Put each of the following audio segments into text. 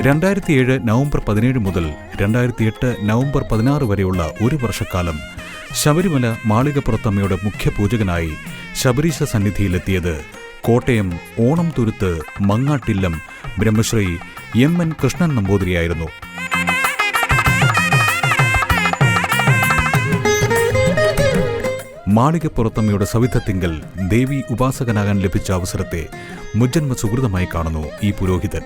രണ്ടായിരത്തി ഏഴ് നവംബർ പതിനേഴ് മുതൽ രണ്ടായിരത്തി എട്ട് നവംബർ പതിനാറ് വരെയുള്ള ഒരു വർഷക്കാലം ശബരിമല മാളികപ്പുറത്തമ്മയുടെ മുഖ്യ പൂജകനായി ശബരീശ സന്നിധിയിലെത്തിയത് Kottayam Onamthuruthu മങ്ങാട്ടില്ലം Brahmashri M N Krishnan നമ്പൂതിരിയായിരുന്നു. മാളികപ്പുറത്തമ്മയുടെ സവിധത്തിങ്കൽ ദേവി ഉപാസകനാകാൻ ലഭിച്ച അവസരത്തെ മുജ്ജന്മ സുഹൃതമായി കാണുന്നു ഈ പുരോഹിതൻ.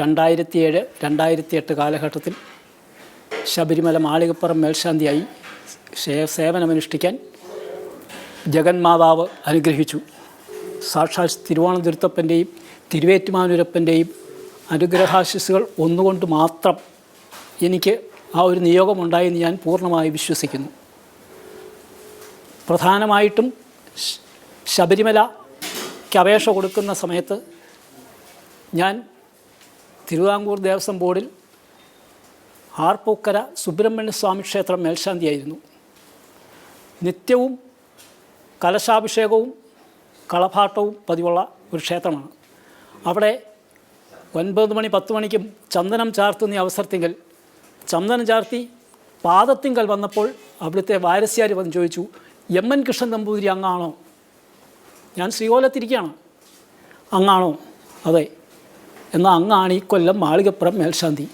രണ്ടായിരത്തി ഏഴ് രണ്ടായിരത്തി എട്ട് കാലഘട്ടത്തിൽ ശബരിമല മാളികപ്പുറം മേൽശാന്തിയായി. സേവനമനുഷ്ഠിക്കാൻ ജഗന്മാതാവ് അനുഗ്രഹിച്ചു. സാക്ഷാൽ തിരുവോണന്തുരുത്തപ്പന്റെയും തിരുവേറ്റുമാനൂരപ്പന്റെയും അനുഗ്രഹാശിസുകൾ ഒന്നുകൊണ്ട് മാത്രം എനിക്ക് ആ ഒരു നിയോഗമുണ്ടായെന്ന് ഞാൻ പൂർണമായി വിശ്വസിക്കുന്നു. പ്രധാനമായിട്ടും ശബരിമലയ്ക്ക് അപേക്ഷ കൊടുക്കുന്ന സമയത്ത് ഞാൻ തിരുവിതാംകൂർ ദേവസ്വം ബോർഡിൽ ആർപ്പൂക്കര സുബ്രഹ്മണ്യ സ്വാമി ക്ഷേത്രം മേൽശാന്തിയായിരുന്നു. നിത്യവും കലശാഭിഷേകവും കളഭാട്ടവും പതിവുള്ള ഒരു ക്ഷേത്രമാണ്. അവിടെ ഒൻപത് മണി പത്ത് മണിക്കും ചന്ദനം ചാർത്തുന്ന അവസരത്തിങ്കൽ ചന്ദനം ചാർത്തി പാദത്തിങ്കൽ വന്നപ്പോൾ അവിടുത്തെ വാരസ്യാർ വന്ന് ചോദിച്ചു എം എൻ കൃഷ്ണൻ നമ്പൂതിരി അങ്ങാണോ? ഞാൻ ശ്രീകോലത്തിരിക്കുകയാണ് അങ്ങാണോ? അതെ. എന്നാൽ അങ്ങാണ് ഈ കൊല്ലം മാളികപ്പുറം മേൽശാന്തി.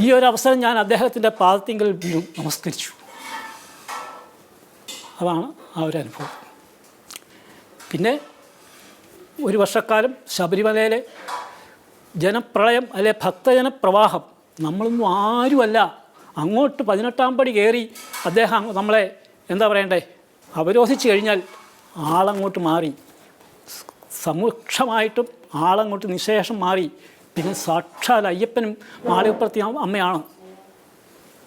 ഈ ഒരു അവസരം ഞാൻ അദ്ദേഹത്തിന്റെ പാദത്തിങ്കൽ നമസ്കരിച്ചു. അതാണ് ആ ഒരു അനുഭവം. പിന്നെ ഒരു വർഷക്കാലം ശബരിമലയിലെ ജനപ്രളയം അല്ലെ ഭക്തജനപ്രവാഹം നമ്മളൊന്നും ആരുമല്ല. അങ്ങോട്ട് പതിനെട്ടാം പടി കയറി അദ്ദേഹം നമ്മളെ എന്താ പറയണ്ടേ? അവരോധിച്ച് കഴിഞ്ഞാൽ ആളങ്ങോട്ട് മാറി. സമൂക്ഷമായിട്ടും ആളങ്ങോട്ട് നിശേഷം മാറി. പിന്നെ സാക്ഷാൽ അയ്യപ്പനും മാളികപ്പുറത്തി അമ്മയാണ്.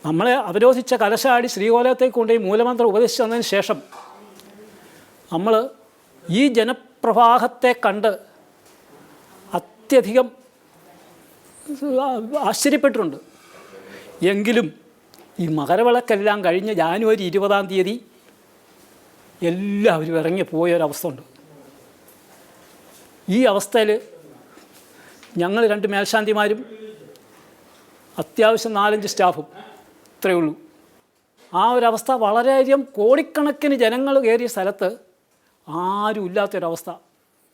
നമ്മളെ അവരോധിച്ച കലശാടി ശ്രീകോലത്തേക്ക് കൊണ്ടുപോയി മൂലമന്ത്രം ഉപദേശിച്ചു തന്നതിന് ശേഷം നമ്മൾ ഈ ജനപ്രവാഹത്തെ കണ്ട് അത്യധികം ആശ്ചര്യപ്പെട്ടിട്ടുണ്ട്. എങ്കിലും ഈ മകരവിളക്കെല്ലാം കഴിഞ്ഞ ജാനുവരി ഇരുപതാം തീയതി എല്ലാവരും ഇറങ്ങി പോയ ഒരവസ്ഥ ഉണ്ട്. ഈ അവസ്ഥയിൽ ഞങ്ങൾ രണ്ട് മേൽശാന്തിമാരും അത്യാവശ്യം നാലഞ്ച് സ്റ്റാഫും ഇത്രയേ ഉള്ളൂ. ആ ഒരവസ്ഥ വളരെയധികം കോടിക്കണക്കിന് ജനങ്ങൾ കയറിയ സ്ഥലത്ത് ആരും ഇല്ലാത്തൊരവസ്ഥ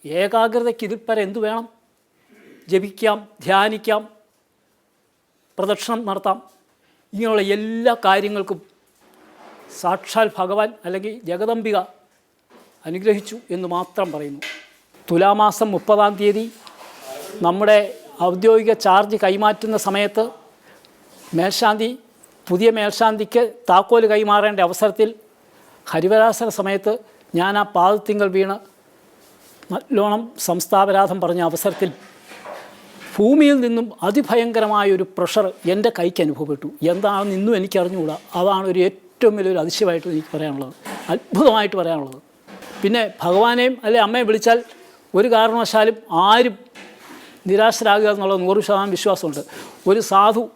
ഏകാഗ്രതയ്ക്ക് ഇതിൽ എന്തു വേണം? ജപിക്കാം ധ്യാനിക്കാം പ്രദക്ഷിണം നടത്താം. ഇങ്ങനെയുള്ള എല്ലാ കാര്യങ്ങൾക്കും സാക്ഷാൽ ഭഗവാൻ അല്ലെങ്കിൽ ജഗദംബിക അനുഗ്രഹിച്ചു എന്ന് മാത്രം പറയുന്നു. തുലാമാസം മുപ്പതാം തീയതി നമ്മുടെ ഔദ്യോഗിക ചാർജ് കൈമാറ്റുന്ന സമയത്ത് മേൽശാന്തി പുതിയ മേൽശാന്തിക്ക് താക്കോൽ കൈമാറേണ്ട അവസരത്തിൽ ഹരിവരാസന സമയത്ത് ഞാൻ ആ പാദത്തിങ്കൾ വീണ് നല്ലോണം സംസ്ഥാപരാധം പറഞ്ഞ അവസരത്തിൽ ഭൂമിയിൽ നിന്നും അതിഭയങ്കരമായ ഒരു പ്രഷർ എന്റെ കൈക്ക് അനുഭവപ്പെട്ടു. എന്താണെന്ന് ഇന്നും എനിക്കറിഞ്ഞുകൂടാ? അതാണ് ഒരു ഏറ്റവും വലിയൊരു അതിശയമായിട്ട് എനിക്ക് പറയാനുള്ളത്. അത്ഭുതമായിട്ട് പറയാനുള്ളത്. പിന്നെ ഭഗവാനെയും അല്ലെ അമ്മയെ വിളിച്ചാൽ ഒരു കാരണവശാലും ആരും നിരാശരാകുക എന്നുള്ള നൂറ് ശതമാനം വിശ്വാസമുണ്ട്. ഒരു സാധു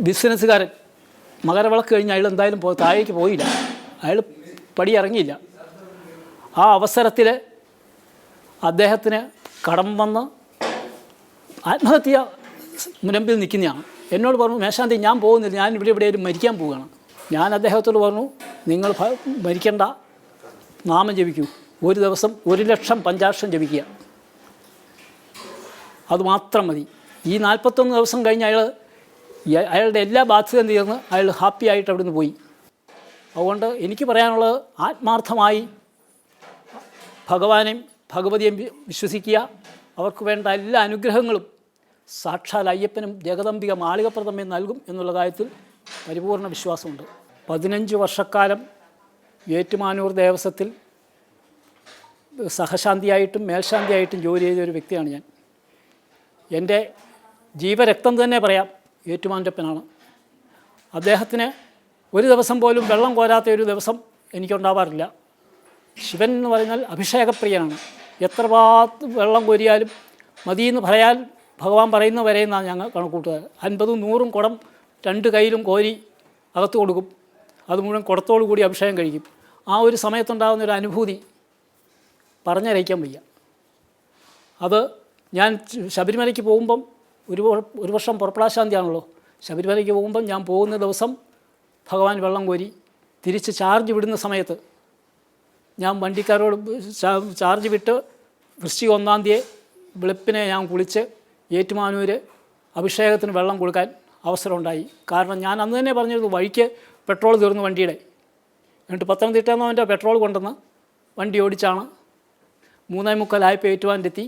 ബിസിനസ്സുകാരൻ മകരവിളക്ക് കഴിഞ്ഞ് അയാൾ എന്തായാലും പോ താഴേക്ക് പോയില്ല. അയാൾ പടി ഇറങ്ങിയില്ല ആ അവസരത്തിൽ അദ്ദേഹത്തിന് കടം വന്ന് ആത്മഹത്യ മുനമ്പിൽ നിൽക്കുന്നതാണ്. എന്നോട് പറഞ്ഞു മേശാന്തി ഞാൻ പോകുന്നില്ല. ഞാൻ ഇവിടെ എവിടെയും മരിക്കാൻ പോവുകയാണ്. ഞാൻ അദ്ദേഹത്തോട് പറഞ്ഞു നിങ്ങൾ മരിക്കേണ്ട. നാമം ജപിക്കൂ. ഒരു ദിവസം ഒരു ലക്ഷം പഞ്ചാക്ഷം ജപിക്കുക. അതുമാത്രം മതി. ഈ നാൽപ്പത്തൊന്ന് ദിവസം കഴിഞ്ഞ് അയാൾ അയാളുടെ എല്ലാ ബാധ്യതയും തീർന്ന് അയാൾ ഹാപ്പി ആയിട്ട് അവിടുന്ന് പോയി. അതുകൊണ്ട് എനിക്ക് പറയാനുള്ളത് ആത്മാർത്ഥമായി ഭഗവാനെയും ഭഗവതിയെയും വിശ്വസിക്കുക. അവർക്ക് വേണ്ട എല്ലാ അനുഗ്രഹങ്ങളും സാക്ഷാൽ അയ്യപ്പനും ജഗദംബിക മാളികപ്രദമേ നൽകും എന്നുള്ള കാര്യത്തിൽ പരിപൂർണ വിശ്വാസമുണ്ട്. പതിനഞ്ച് വർഷക്കാലം ഏറ്റുമാനൂർ ദേവസ്വത്തിൽ സഹശാന്തിയായിട്ടും മേൽശാന്തിയായിട്ടും ജോലി ചെയ്ത ഒരു വ്യക്തിയാണ് ഞാൻ. എന്റെ ജീവരക്തം തന്നെ പറയാം. ഏറ്റുമാനൂരപ്പനാണ് അദ്ദേഹത്തിന് ഒരു ദിവസം പോലും വെള്ളം കോരാത്ത ഒരു ദിവസം എനിക്കുണ്ടാവാറില്ല. ശിവൻ എന്ന് പറഞ്ഞാൽ അഭിഷേകപ്രിയനാണ്. എത്ര ഭാഗത്ത് വെള്ളം കോരിയാലും മതിയെന്ന് പറയാൻ ഭഗവാൻ പറയുന്ന വരെ എന്നാണ് ഞങ്ങൾ കണക്കൂട്ടുന്നത്. അൻപതും നൂറും കുടം രണ്ട് കയ്യിലും കോരി അകത്ത് കൊടുക്കും. അത് മുഴുവൻ കുടത്തോടു കൂടി അഭിഷേകം കഴിക്കും. ആ ഒരു സമയത്തുണ്ടാകുന്ന ഒരു അനുഭൂതി പറഞ്ഞറിയിക്കാൻ വയ്യ. അത് ഞാൻ ശബരിമലയ്ക്ക് പോകുമ്പം ഒരു ഒരു വർഷം പുറപ്പെടാശാന്തിയാണല്ലോ. ശബരിമലയ്ക്ക് പോകുമ്പം ഞാൻ പോകുന്ന ദിവസം ഭഗവാൻ വെള്ളം കോരി തിരിച്ച് ചാർജ് വിടുന്ന സമയത്ത് ഞാൻ വണ്ടിക്കാരോട് ചാർജ് വിട്ട് വൃശ്ചിക ഒന്നാം തീയതി വെളുപ്പിനെ ഞാൻ കുളിച്ച് ഏറ്റുമാനൂർ അഭിഷേകത്തിന് വെള്ളം കൊടുക്കാൻ അവസരമുണ്ടായി. കാരണം ഞാൻ അന്ന് തന്നെ പറഞ്ഞിരുന്നു വഴിക്ക് പെട്രോൾ തീർന്നു വണ്ടിയുടെ. എന്നിട്ട് പത്തനംതിട്ട നിന്ന് അവന്റെ പെട്രോൾ കൊണ്ടുവന്ന് വണ്ടി ഓടിച്ചാണ് മൂന്നേ മുക്കാലായപ്പോൾ എത്തി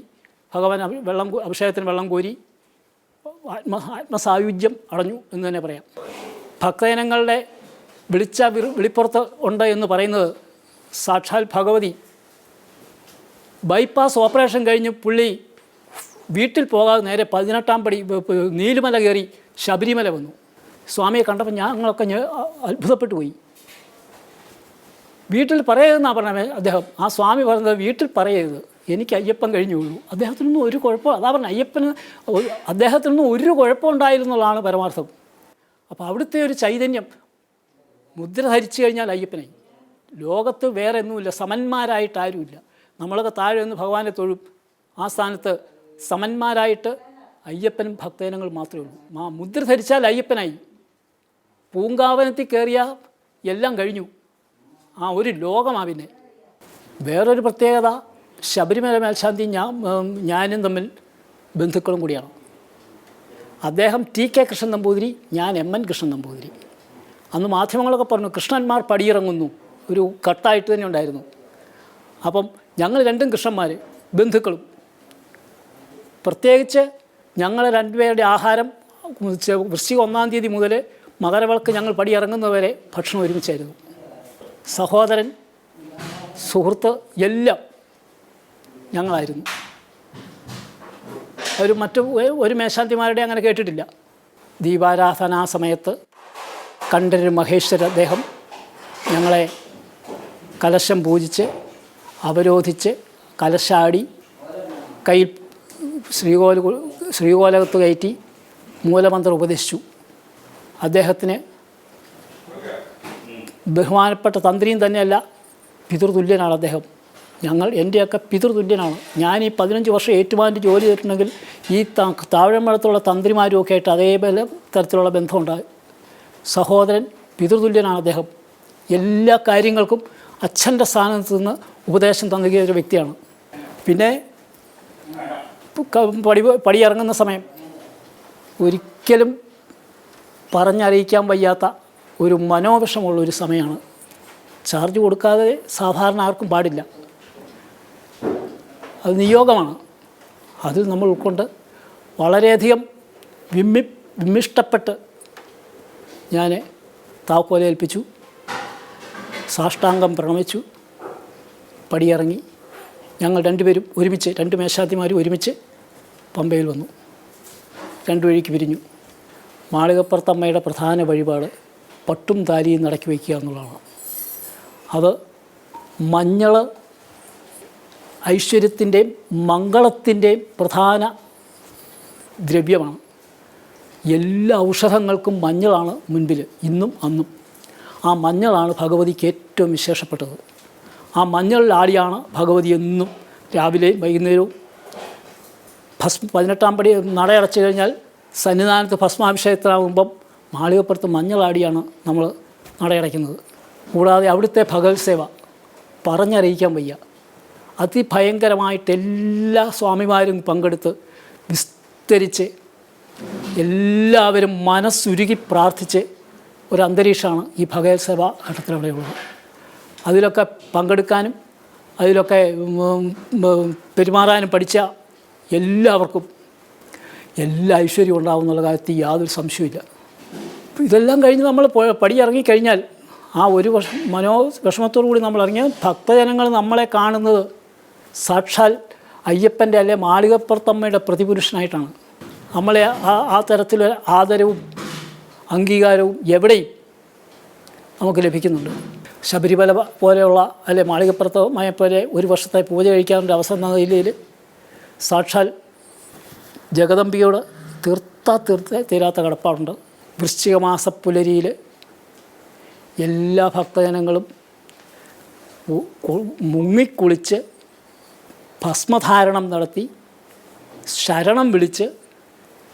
ഭഗവാൻ വെള്ളം അഭിഷേകത്തിന് വെള്ളം കോരി ആത്മ ആത്മസായുജ്യം അടഞ്ഞു എന്ന് തന്നെ പറയാം. ഭക്തജനങ്ങളുടെ വിളിച്ച വിളിപ്പുറത്ത് ഉണ്ട് എന്ന് പറയുന്നത് സാക്ഷാൽ ഭഗവതി. ബൈപ്പാസ് ഓപ്പറേഷൻ കഴിഞ്ഞ് പുള്ളി വീട്ടിൽ പോകാതെ നേരെ പതിനെട്ടാം പടി ബ- കയറി ശബരിമല വന്നു. സ്വാമിയെ കണ്ടപ്പോൾ ഞങ്ങളൊക്കെ അത്ഭുതപ്പെട്ടു പോയി. വീട്ടിൽ പറയരുതെന്നാണ് പറഞ്ഞത് അദ്ദേഹം. ആ സ്വാമി പറഞ്ഞത് വീട്ടിൽ പറയരുത്. എനിക്ക് അയ്യപ്പൻ കഴിഞ്ഞുള്ളൂ അദ്ദേഹത്തിനൊന്നും ഒരു കുഴപ്പം അതാ പറഞ്ഞത് അയ്യപ്പന് അദ്ദേഹത്തിനൊന്നും ഒരു കുഴപ്പം ഉണ്ടായിരുന്നുള്ളതാണ് പരമാർത്ഥം. അപ്പോൾ അവിടുത്തെ ഒരു ചൈതന്യം മുദ്ര ധരിച്ചു കഴിഞ്ഞാൽ അയ്യപ്പനായി. ലോകത്ത് വേറെ ഒന്നുമില്ല സമന്മാരായിട്ട് ആരുമില്ല. നമ്മളൊക്കെ താഴെ നിന്ന് ഭഗവാനെ തൊഴും ആ സ്ഥാനത്ത് സമന്മാരായിട്ട് അയ്യപ്പനും ഭക്തജനങ്ങൾ മാത്രമേ ഉള്ളൂ. ആ മുദ്ര ധരിച്ചാൽ അയ്യപ്പനായി. പൂങ്കാവനത്തിൽ കയറിയ എല്ലാം കഴിഞ്ഞു. ആ ഒരു ലോകമാ പിന്നെ. വേറൊരു പ്രത്യേകത ശബരിമല മേൽശാന്തി ഞാൻ ഞാനും തമ്മിൽ ബന്ധുക്കളും കൂടിയാണ്. അദ്ദേഹം ടി കെ കൃഷ്ണൻ നമ്പൂതിരി ഞാൻ എം എൻ കൃഷ്ണൻ നമ്പൂതിരി. അന്ന് മാധ്യമങ്ങളൊക്കെ പറഞ്ഞു കൃഷ്ണന്മാർ പടിയിറങ്ങുന്നു. ഒരു കട്ടായിട്ട് തന്നെ ഉണ്ടായിരുന്നു. അപ്പം ഞങ്ങൾ രണ്ടും കൃഷ്ണന്മാർ ബന്ധുക്കളും. പ്രത്യേകിച്ച് ഞങ്ങൾ രണ്ടുപേരുടെ ആഹാരം വൃശ്ചിക ഒന്നാം തീയതി മുതൽ മകരവിളക്ക് ഞങ്ങൾ പടിയിറങ്ങുന്നവരെ ഭക്ഷണം ഒരുമിച്ചായിരുന്നു. സഹോദരൻ സുഹൃത്ത് എല്ലാം ഞങ്ങളായിരുന്നു. അവർ മറ്റു ഒരു മേശാന്തിമാരുടെ അങ്ങനെ കേട്ടിട്ടില്ല. ദീപാരാധനാ സമയത്ത് കണ്ഠര് മഹേശ്വര അദ്ദേഹം ഞങ്ങളെ കലശം പൂജിച്ച് അവരോധിച്ച് കലശാടി കൈ ശ്രീകോല ശ്രീകോലകത്ത് കയറ്റി മൂലമന്ത്രം ഉപദേശിച്ചു. അദ്ദേഹത്തിന് ബഹുമാനപ്പെട്ട തന്ത്രിയും തന്നെയല്ല പിതൃതുല്യനാണ് അദ്ദേഹം. ഞങ്ങൾ എന്റെയൊക്കെ പിതൃതുല്യനാണ്. ഞാൻ ഈ പതിനഞ്ച് വർഷം ഏറ്റുമാന്റെ ജോലി ചെയ്തിട്ടുണ്ടെങ്കിൽ ഈ ത- താഴെമടത്തുള്ള തന്ത്രിമാരും ഒക്കെ ആയിട്ട് അതേപോലെ തരത്തിലുള്ള ബന്ധമുണ്ടായി. സഹോദരൻ പിതൃതുല്യനാണ് അദ്ദേഹം. എല്ലാ കാര്യങ്ങൾക്കും അച്ഛന്റെ സ്ഥാനത്ത് നിന്ന് ഉപദേശം തന്നിരിക്കുന്ന ഒരു വ്യക്തിയാണ്. പിന്നെ പടി പടിയിറങ്ങുന്ന സമയം. ഒരിക്കലും പറഞ്ഞറിയിക്കാൻ വയ്യാത്ത ഒരു മനോവിഷമുള്ള ഒരു സമയമാണ്. ചാർജ് കൊടുക്കാതെ സാധാരണ ആർക്കും പാടില്ല. അത് നിയോഗമാണ്. അതിൽ നമ്മൾ ഉൾക്കൊണ്ട് വളരെയധികം വിമ്മി വിമ്മിഷ്ടപ്പെട്ട് ഞാൻ താക്കോലേൽപ്പിച്ചു സാഷ്ടാംഗം പ്രണമിച്ചു. പടിയിറങ്ങി ഞങ്ങൾ രണ്ടുപേരും ഒരുമിച്ച് രണ്ട് മേശാന്തിമാരും ഒരുമിച്ച് പമ്പയിൽ വന്നു. രണ്ടു വഴിക്ക് പിരിഞ്ഞു. മാളികപ്പുറത്തമ്മയുടെ പ്രധാന വഴിപാട് പട്ടും താലിയും നടക്കി വയ്ക്കുക എന്നുള്ളതാണ്. അത് മഞ്ഞൾ ഐശ്വര്യത്തിന്റെയും മംഗളത്തിന്റെയും പ്രധാന ദ്രവ്യമാണ്. എല്ലാ ഔഷധങ്ങൾക്കും മഞ്ഞളാണ് മുൻപിൽ ഇന്നും അന്നും. ആ മഞ്ഞളാണ് ഭഗവതിക്ക് ഏറ്റവും വിശേഷപ്പെട്ടത്. ആ മഞ്ഞളിലാടിയാണ് ഭഗവതി എന്നും രാവിലെ വൈകുന്നേരവും ഭസ്മ പതിനെട്ടാം പടി നടയടച്ചു കഴിഞ്ഞാൽ സന്നിധാനത്ത് ഭസ്മാഭിഷേകത്തിനാകുമ്പം മാളികപ്പുറത്ത് മഞ്ഞളാടിയാണ് നമ്മൾ നടയടയ്ക്കുന്നത്. കൂടാതെ അവിടുത്തെ ഭഗവത് സേവ പറഞ്ഞറിയിക്കാൻ വയ്യ. അതിഭയങ്കരമായിട്ട് എല്ലാ സ്വാമിമാരും പങ്കെടുത്ത് വിസ്തരിച്ച് എല്ലാവരും മനസ്സുരുകി പ്രാർത്ഥിച്ച് ഒരു അന്തരീക്ഷമാണ് ഈ ഭഗവത് സേവ ഘട്ടത്തിലവിടെയുള്ളത്. അതിലൊക്കെ പങ്കെടുക്കാനും അതിലൊക്കെ പെരുമാറാനും പഠിച്ച എല്ലാവർക്കും എല്ലാ ഐശ്വര്യവും ഉണ്ടാവും എന്നുള്ള കാര്യത്തിൽ യാതൊരു സംശയമില്ല ഇതെല്ലാം കഴിഞ്ഞ് നമ്മൾ പടിയിറങ്ങിക്കഴിഞ്ഞാൽ ആ ഒരു വർഷം മനോ വിഷമത്തോടു കൂടി നമ്മൾ ഇറങ്ങിയാൽ ഭക്തജനങ്ങൾ നമ്മളെ കാണുന്നത് സാക്ഷാൽ അയ്യപ്പന്റെ അല്ലെ മാളികപ്പുറത്തമ്മയുടെ പ്രതിപുരുഷനായിട്ടാണ്. നമ്മളെ ആ ആ തരത്തിൽ ആദരവും അംഗീകാരവും എവിടെയും നമുക്ക് ലഭിക്കുന്നുണ്ട്. ശബരിമല പോലെയുള്ള അല്ലെ മാളികപ്പുറത്തമായ പോലെ ഒരു വർഷത്തെ പൂജ കഴിക്കാനുള്ള അവസരം എന്ന നിലയിൽ സാക്ഷാൽ ജഗദമ്പിയോട് തീർത്താ തീർത്ത തീരാത്ത കടപ്പാടുണ്ട്. വൃശ്ചികമാസ പുലരിയിൽ എല്ലാ ഭക്തജനങ്ങളും മുങ്ങിക്കുളിച്ച് ഭസ്മധാരണം നടത്തി ശരണം വിളിച്ച്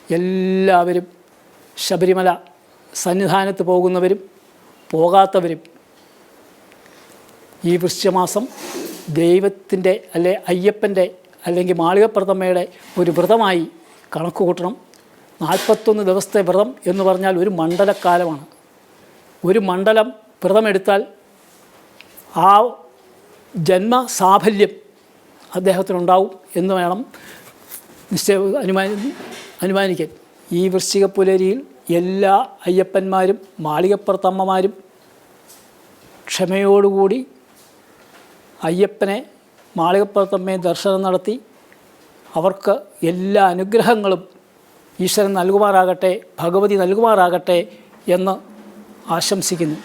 എല്ലാവരും ശബരിമല സന്നിധാനത്ത് പോകുന്നവരും പോകാത്തവരും ഈ വൃശ്ചമാസം ദൈവത്തിന്റെ അല്ലെ അയ്യപ്പന്റെ അല്ലെങ്കിൽ മാളികപ്രഥമയുടെ ഒരു വ്രതമായി കണക്ക് കൂട്ടണം നാൽപ്പത്തൊന്ന് ദിവസത്തെ വ്രതം എന്ന് പറഞ്ഞാൽ ഒരു മണ്ഡലക്കാലമാണ്. ഒരു മണ്ഡലം വ്രതമെടുത്താൽ ആ ജന്മ സാഫല്യം അദ്ദേഹത്തിനുണ്ടാവും എന്ന് വേണം നിശ്ചയ അനുമാനി അനുമാനിക്കാൻ. ഈ വൃശ്ചിക പുലരിയിൽ എല്ലാ അയ്യപ്പന്മാരും മാളികപ്പുറത്തമ്മമാരും ക്ഷമയോടുകൂടി അയ്യപ്പനെ മാളികപ്പുറത്തമ്മയെ ദർശനം നടത്തി അവർക്ക് എല്ലാ അനുഗ്രഹങ്ങളും ഈശ്വരൻ നൽകുമാറാകട്ടെ ഭഗവതി നൽകുമാറാകട്ടെ എന്ന് ആശംസിക്കുന്നു.